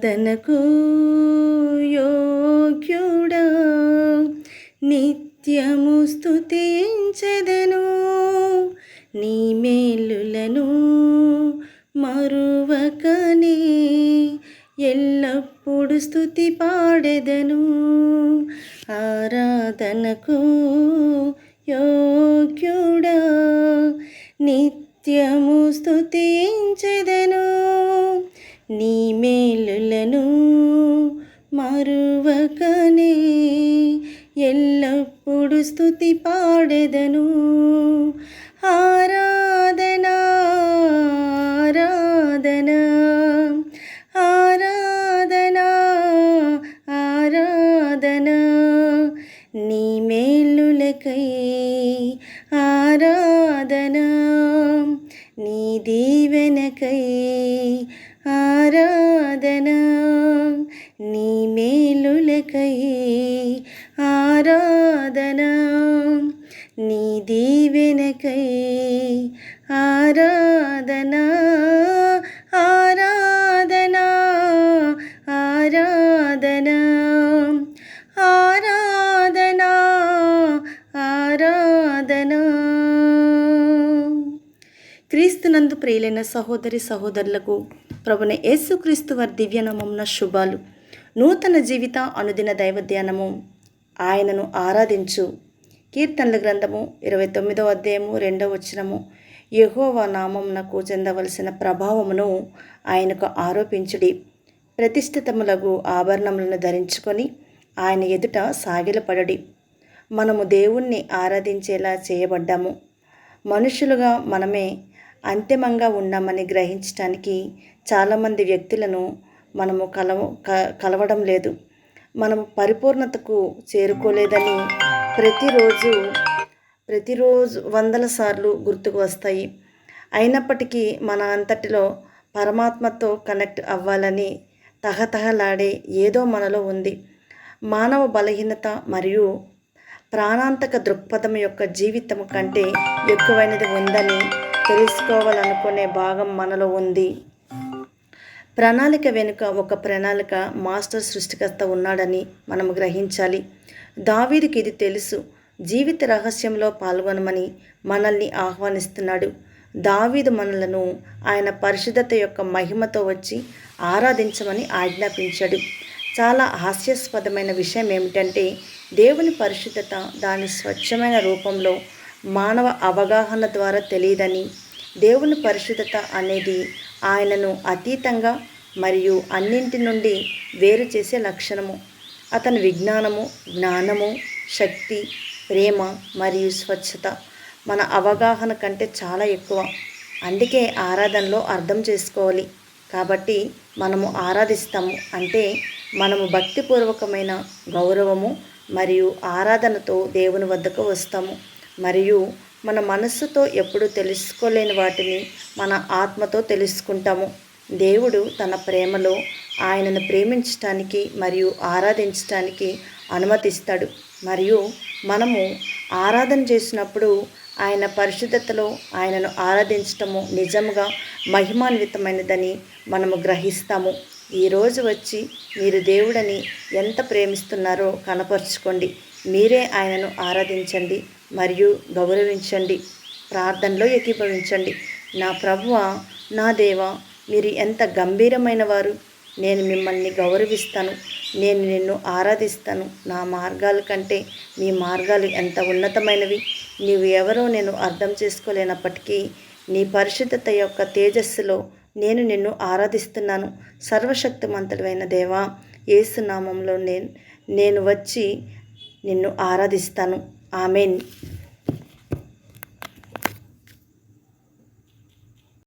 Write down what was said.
ఆరాధనకు యోగ్యుడా? నిత్యము స్తుతించెదను నీ మేలులను మరువకనే. ఎల్లప్పుడు స్థుతి పాడెదను ఆరాధనకు యోగ్యుడా? నిత్యము స్తుతించెదను నీ మేలులను మరువకనే ఎల్లప్పుడు స్థుతి పాడెదను. ఆరాధన ఆరాధన ఆరాధన ఆరాధన. నీ మేలులకై ఆరాధన నీ దీవెనకై ఆరాధనా నీ మేలులకై ఆరాధనా నీ దీవెనకై ఆరాధనా ఆరాధనా ఆరాధనా ఆ క్రీస్తునందు ప్రియులైన సహోదరి సహోదరులకు ప్రభుని యేసుక్రీస్తు వారి దివ్యనామమున శుభాలు. నూతన జీవిత అనుదిన దైవ ధ్యానము ఆయనను ఆరాధించు. కీర్తనల గ్రంథము ఇరవై తొమ్మిదవ అధ్యాయము రెండవ వచనము. యహోవా నామమునకు చెందవలసిన ప్రభావమును ఆయనకు ఆరోపించుడి. ప్రతిష్ఠితములకు ఆభరణములను ధరించుకొని ఆయన ఎదుట సాగిలపడడి. మనము దేవుణ్ణి ఆరాధించేలా చేయబడ్డాము. మనుషులుగా మనమే అంతిమంగా ఉన్నామని గ్రహించడానికి చాలామంది వ్యక్తులను మనము కలవ క- కలవడం లేదు. మనము పరిపూర్ణతకు చేరుకోలేదని ప్రతిరోజు ప్రతిరోజు వందల సార్లు గుర్తుకు వస్తాయి. అయినప్పటికీ మన అంతటిలో పరమాత్మతో కనెక్ట్ అవ్వాలని తహతహలాడే ఏదో మనలో ఉంది. మానవ బలహీనత మరియు ప్రాణాంతక దృక్పథం యొక్క జీవితం కంటే ఎక్కువైనది ఉందని తెలుసుకోవాలనుకునే భాగం మనలో ఉంది. ప్రణాళిక వెనుక ఒక ప్రణాళిక మాస్టర్ సృష్టికర్త ఉన్నాడని మనం గ్రహించాలి. దావీదికి ఇది తెలుసు. జీవిత రహస్యంలో పాల్గొనమని మనల్ని ఆహ్వానిస్తున్నాడు. దావీదు మనలను ఆయన పరిశుద్ధత యొక్క మహిమతో వచ్చి ఆరాధించమని ఆజ్ఞాపించాడు. చాలా హాస్యాస్పదమైన విషయం ఏమిటంటే దేవుని పరిశుద్ధత దాని స్వచ్ఛమైన రూపంలో మానవ అవగాహన ద్వారా తెలియదని దేవుని పరిశుద్ధత అనేది ఆయనను అతీతంగా మరియు అన్నింటి నుండి వేరు చేసే లక్షణము. అతని విజ్ఞానము జ్ఞానము శక్తి ప్రేమ మరియు స్వచ్ఛత మన అవగాహన కంటే చాలా ఎక్కువ. అందుకే ఆరాధనలో అర్థం చేసుకోవాలి. కాబట్టి మనము ఆరాధిస్తాము అంటే మనము భక్తిపూర్వకమైన గౌరవము మరియు ఆరాధనతో దేవుని వద్దకు వస్తాము. మరియు మన మనస్సుతో ఎప్పుడు తెలుసుకోలేని వాటిని మన ఆత్మతో తెలుసుకుంటాము. దేవుడు తన ప్రేమలో ఆయనను ప్రేమించటానికి మరియు ఆరాధించటానికి అనుమతిస్తాడు. మరియు మనము ఆరాధన చేసినప్పుడు ఆయన పరిశుద్ధతలో ఆయనను ఆరాధించటము నిజంగా మహిమాన్వితమైనదని మనము గ్రహిస్తాము. ఈరోజు వచ్చి మీరు దేవుడని ఎంత ప్రేమిస్తున్నారో కనపరుచుకోండి. మీరే ఆయనను ఆరాధించండి మరియు గౌరవించండి. ప్రార్థనలో ఏకీభవించండి. నా ప్రభువ నా దేవ మీరు ఎంత గంభీరమైన వారు నేను మిమ్మల్ని గౌరవిస్తాను. నేను నిన్ను ఆరాధిస్తాను. నా మార్గాల కంటే మీ మార్గాలు ఎంత ఉన్నతమైనవి. నీవు ఎవరో నేను అర్థం చేసుకోలేనప్పటికీ నీ పరిశుద్ధత యొక్క తేజస్సులో నేను నిన్ను ఆరాధిస్తున్నాను. సర్వశక్తిమంతుడైన దేవా ఏసునామంలో నేను నేను వచ్చి నిన్ను ఆరాధిస్తాను. ఆమెన్.